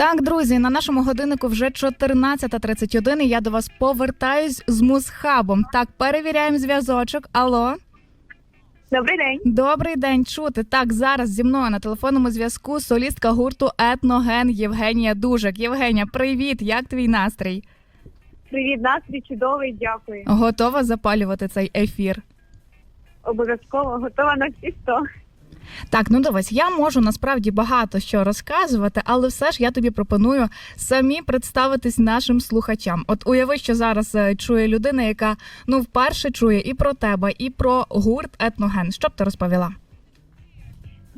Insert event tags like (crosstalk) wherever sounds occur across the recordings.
Так, друзі, на нашому годиннику вже 14.31 і я до вас повертаюсь з музхабом. Так, перевіряємо зв'язочок. Алло, Добрий день. добрий день. Чути. Так, зараз зі мною на телефонному зв'язку солістка гурту Етноген Євгенія Дужик. Євгенія, привіт! Як твій настрій? Привіт, настрій чудовий, дякую. Готова запалювати цей ефір? Обов'язково готова на всі сто. Так, ну дивись, я можу насправді багато що розказувати, але все ж я тобі пропоную самі представитись нашим слухачам. От уяви, що зараз е, чує людина, яка ну вперше чує і про тебе, і про гурт етноген. Що б ти розповіла?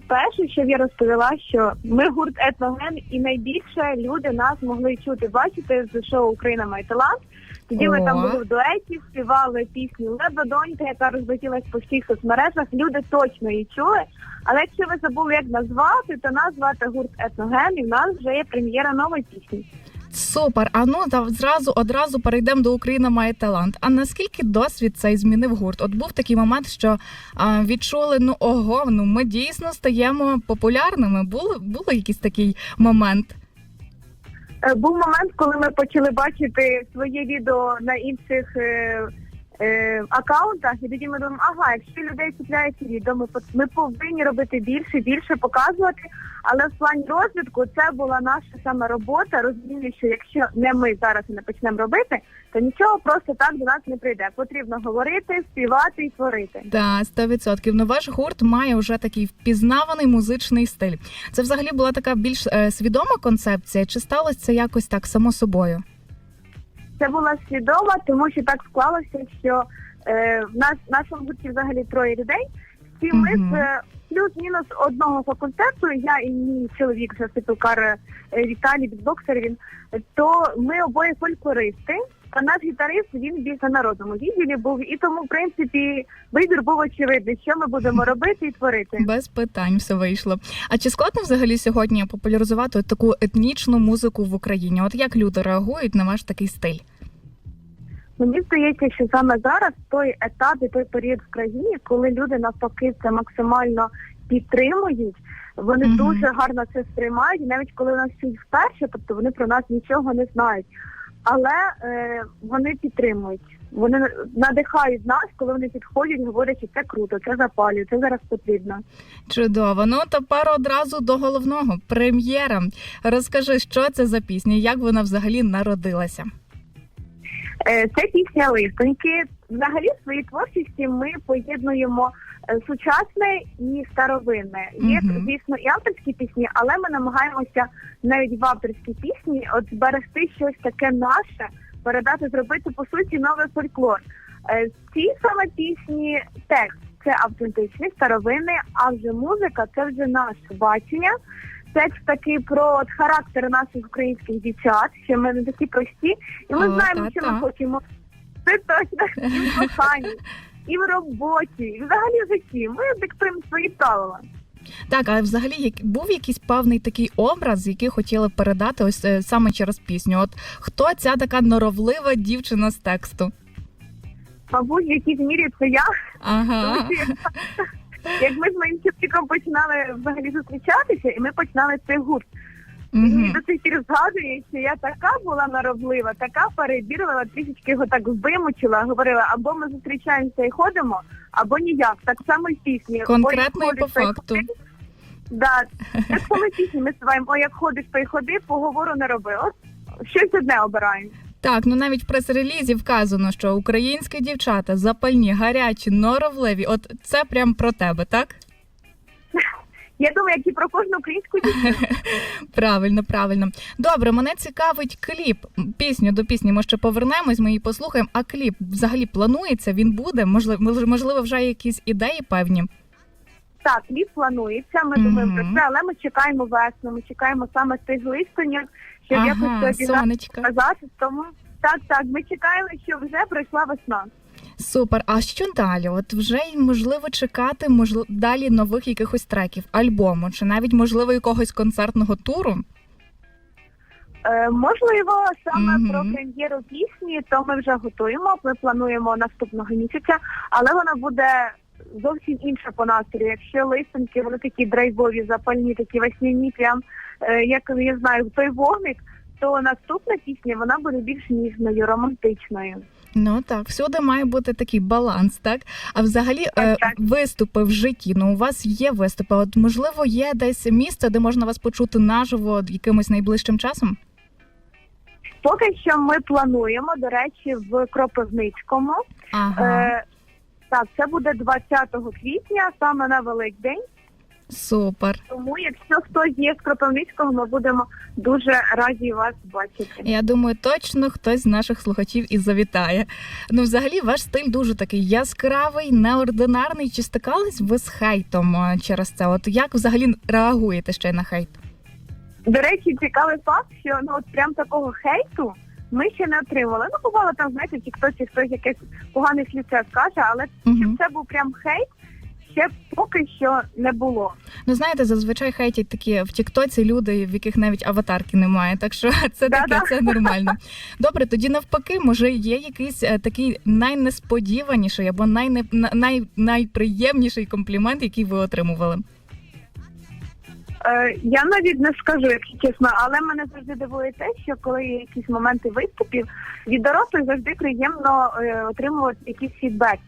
Перше, що я розповіла, що ми гурт етноген, і найбільше люди нас могли чути, бачити з шоу Україна має талант. Тоді ми О. там були в дуеті, співали пісню Леба донька, яка розлетілась по всіх соцмережах. Люди точно її чули. Але якщо ви забули, як назвати, то нас звати гурт етноген, і в нас вже є прем'єра нової пісні. Супер. А ну зразу одразу перейдемо до Україна має талант. А наскільки досвід цей змінив гурт? От був такий момент, що а, відчули ну ого, ну ми дійсно стаємо популярними. Були було якийсь такий момент? Е, Був момент, коли ми почали бачити своє відео на інших е, акаунтах, і тоді ми думаємо, ага, якщо людей ціпляє ці відео, ми, ми повинні робити більше, більше показувати. Але в плані розвитку це була наша саме робота. Розуміння, що якщо не ми зараз не почнемо робити, то нічого просто так до нас не прийде. Потрібно говорити, співати і творити. Та 100%. Ну ваш гурт має вже такий впізнаваний музичний стиль. Це взагалі була така більш е, свідома концепція, чи сталося це якось так само собою? Це була свідома, тому що так склалося, що е, в нас в нашому гурті взагалі троє людей. Всі ми з е, плюс-мінус одного факультету. Я і мій чоловік вже співкар е, Віталій, бітбоксер. Він то ми обоє фольклористи. А наш гітарист він більш на народному відділі був, і тому, в принципі, вибір був очевидний, що ми будемо робити і творити. Без питань все вийшло. А чи складно взагалі сьогодні популяризувати таку етнічну музику в Україні? От як люди реагують на ваш такий стиль? Мені здається, що саме зараз той етап і той період в країні, коли люди навпаки це максимально підтримують, вони Мгм. дуже гарно це сприймають, навіть коли нас чують вперше, тобто вони про нас нічого не знають. Але е, вони підтримують, вони надихають нас, коли вони підходять, говорять, що це круто, це запалює, це зараз потрібно. Чудово. Ну тепер одразу до головного прем'єра. Розкажи, що це за пісня, як вона взагалі народилася? Е, Це пісня листоньки. Взагалі в своїй творчості ми поєднуємо е, сучасне і старовинне. Є, звісно, і авторські пісні, але ми намагаємося навіть в авторській пісні от зберегти щось таке наше, передати, зробити по суті новий фольклор. Е, В цій саме пісні текст це автентичний, старовинний, а вже музика це вже наше бачення. Текст такий про от, характер наших українських дівчат, що ми не такі прості, і ми О, знаємо, що та-та. ми хочемо. Це точно і в коханні, і в роботі, і взагалі в житті. Ми диктуємо свої правила. Так, а взагалі був якийсь певний такий образ, який хотіли передати ось е, саме через пісню? От хто ця така норовлива дівчина з тексту? Мабуть, в якійсь мірі це я. Ага. Тому що як ми з моїм чоловіком починали взагалі зустрічатися, і ми починали цей гурт. І мені Мгм. до сих пір згадує, що я така була нароблива, така перебірлива, трішечки його так вимучила, говорила, або ми зустрічаємося і ходимо, або ніяк. Так само і в пісні. Конкретно і по факту. Да. Так само пісні ми співаємо, о, як ходиш, то й ходи, поговору не роби. От щось одне обираємо. Так, ну навіть в прес-релізі вказано, що українські дівчата запальні, гарячі, норовливі. От це прям про тебе, так? Я думаю, як і про кожну українську дівчину. (laughs) Правильно, правильно. Добре, мене цікавить кліп. Пісню до пісні ми ще повернемось, ми її послухаємо. А кліп взагалі планується? Він буде? Можливо, можливо, вже якісь ідеї певні. Так, кліп планується. Ми думаємо про це, але ми чекаємо весну. Ми чекаємо саме тих листонів, щоб ага, якось обігнати, сонечка. сказати. Тому так, так, ми чекаємо, що вже прийшла весна. Супер. А що далі? От вже можливо чекати можливо, далі нових якихось треків, альбому, чи навіть можливо якогось концертного туру. Е, можливо, саме Мгм. про прем'єру пісні, то ми вже готуємо. Ми плануємо наступного місяця, але вона буде зовсім інша по настрою. Якщо листоньки, вони такі драйвові, запальні, такі весняні, прям е, як я знаю, той вогник, то наступна пісня вона буде більш ніжною, романтичною. Ну так, всюди має бути такий баланс, так? А взагалі, Так, е, так. виступи в житті. Ну, у вас є виступи. От можливо, є десь місце, де можна вас почути наживо якимось найближчим часом? Поки що ми плануємо, до речі, в Кропивницькому. Ага, Е, так, це буде 20 квітня, саме на Великдень. супер. Тому, якщо хтось є з Кропивницького, ми будемо дуже раді вас бачити. Я думаю, точно хтось з наших слухачів і завітає. Ну, взагалі, ваш стиль дуже такий яскравий, неординарний. Чи стикались ви з хейтом е, через це? От як взагалі реагуєте ще на хейт? До речі, цікавий факт, що ну от прям такого хейту ми ще не отримали. Ну, бувало там, знаєте, в тіктоці хтось якесь погане слівце скаже, але Угу. щоб це був прям хейт, ще поки що не було. Ну знаєте, зазвичай хейтять такі в Тіктоці люди, в яких навіть аватарки немає. Так що (laughs) це таке, Да-да. це нормально. Добре, тоді навпаки, може є якийсь е, такий найнесподіваніший або найне, на- най, найприємніший комплімент, який ви отримували. Е, я навіть не скажу, якщо чесно, але мене завжди дивує те, що коли є якісь моменти виступів, від дорослих завжди приємно е, отримувати якийсь фідбек.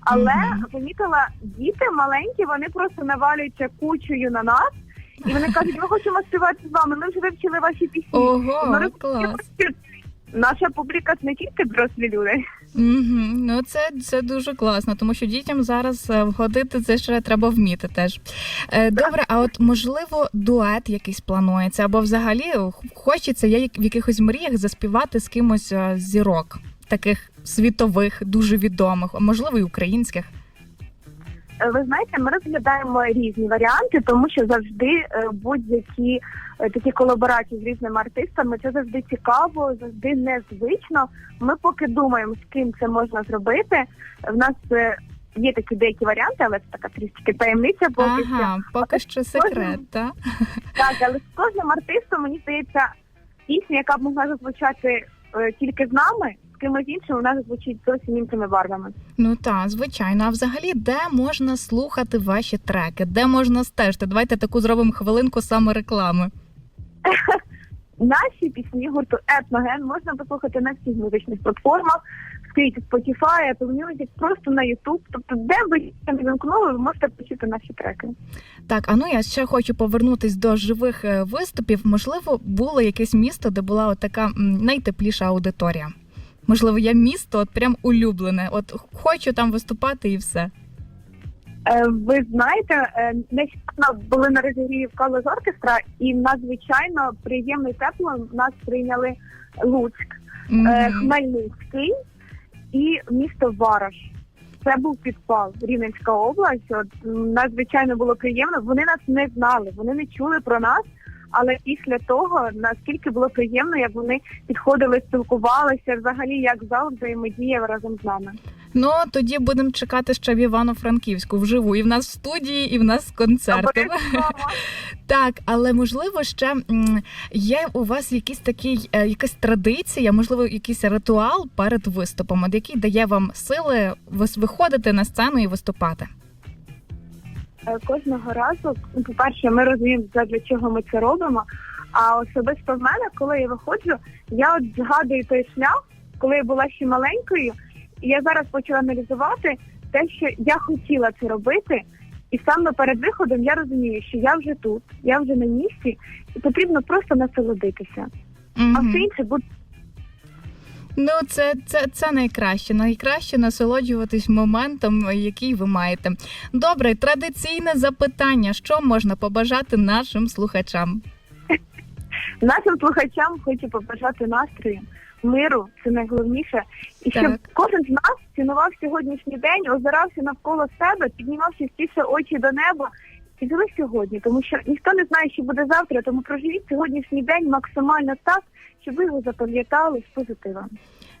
Але Мгм. помітила, діти маленькі, вони просто навалюються кучею на нас, і вони кажуть, ми хочемо співати з вами, ми вже вивчили ваші пісні. Ого, клас. Наша публіка це не тільки дорослі люди. Угу. Ну це, це дуже класно, тому що дітям зараз входити вгодити це ще треба вміти теж. Е, Добре, а от можливо дует якийсь планується, або взагалі хочеться я в якихось мріях заспівати з кимось е, зірок, таких світових, дуже відомих, а можливо, і українських. Е, Ви знаєте, ми розглядаємо різні варіанти, тому що завжди е, будь-які е, такі колаборації з різними артистами це завжди цікаво, завжди незвично. Ми поки думаємо, з ким це можна зробити. В нас є такі деякі варіанти, але це така трішки таємниця поки що. Ага, поки що секрет, так? (laughs) Так, але з кожним артистом мені здається, пісня, яка б могла зазвучати тільки з нами, з кимось іншим, вона зазвучить зовсім іншими барвами. Ну так, звичайно. А взагалі, де можна слухати ваші треки? Де можна стежити? Давайте таку зробимо хвилинку саме реклами. (laughs) Наші пісні гурту Етноген можна послухати на всіх музичних платформах, скрізь Spotify, Apple Music, просто на YouTube. Тобто, де ви не вимкнули, ви можете почути наші треки. Так, а ну я ще хочу повернутись до живих е, виступів. Можливо, було якесь місто, де була така найтепліша аудиторія. Можливо, є місто, от прям улюблене. От хочу там виступати і все. Е, ви знаєте, е, нещодавно були на розігріві в Калоз Оркестра, і надзвичайно приємно і тепло нас прийняли Луцьк, е, Мгм. Хмельницький і місто Вараш. Це був підпал Рівненська область. От надзвичайно було приємно. Вони нас не знали, вони не чули про нас. Але після того наскільки було приємно, як вони підходили, спілкувалися, взагалі як зал взаємодіяв разом з нами. Ну тоді будемо чекати ще в Івано-Франківську вживу. І в нас в студії, і в нас з концертом. (laughs) Так, але можливо ще є у вас якісь такий, е, якась традиція, можливо, якийсь ритуал перед виступом, от який дає вам сили виходити на сцену і виступати. Е, кожного разу, ну, по-перше, ми розуміємо, для чого ми це робимо. А особисто в мене, коли я виходжу, я от згадую той шлях, коли я була ще маленькою, і я зараз почала аналізувати те, що я хотіла це робити. І саме перед виходом я розумію, що я вже тут, я вже на місці, і потрібно просто насолодитися. А все інше буде Ну, це, це, це найкраще. Найкраще насолоджуватись моментом, який ви маєте. Добре, традиційне запитання: що можна побажати нашим слухачам? (laughs) Нашим слухачам хочу побажати настрою, миру, це найголовніше, і щоб кожен з нас цінував сьогоднішній день, озирався навколо себе, піднімав частіше очі до неба і жили сьогодні, тому що ніхто не знає, що буде завтра, тому проживіть сьогоднішній день максимально так, щоб ви його запам'ятали з позитивом.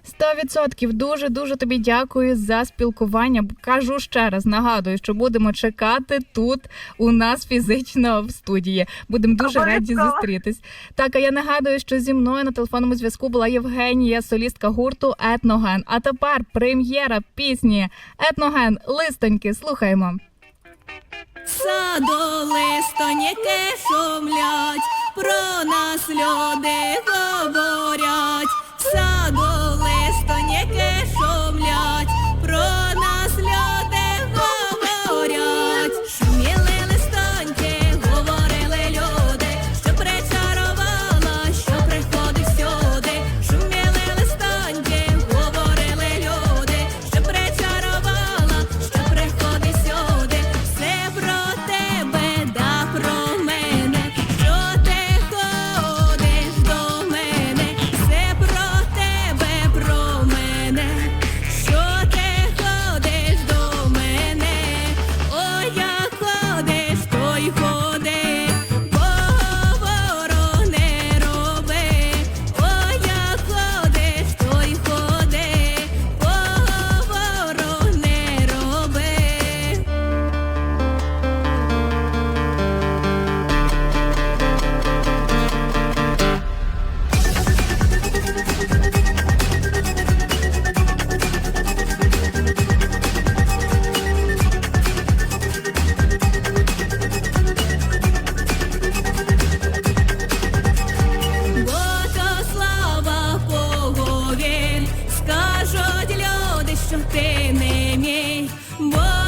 Сто відсотків дуже дуже тобі дякую за спілкування. Кажу ще раз, нагадую, що будемо чекати тут у нас фізично в студії. Будемо дуже раді зустрітись. Так, а я нагадую, що зі мною на телефонному зв'язку була Євгенія, солістка гурту Етноген. А тепер прем'єра пісні Етноген Листоньки. Слухаємо садолистоніки шумлять, про нас люди говорять, садолистоніки серцем ти не мій. бо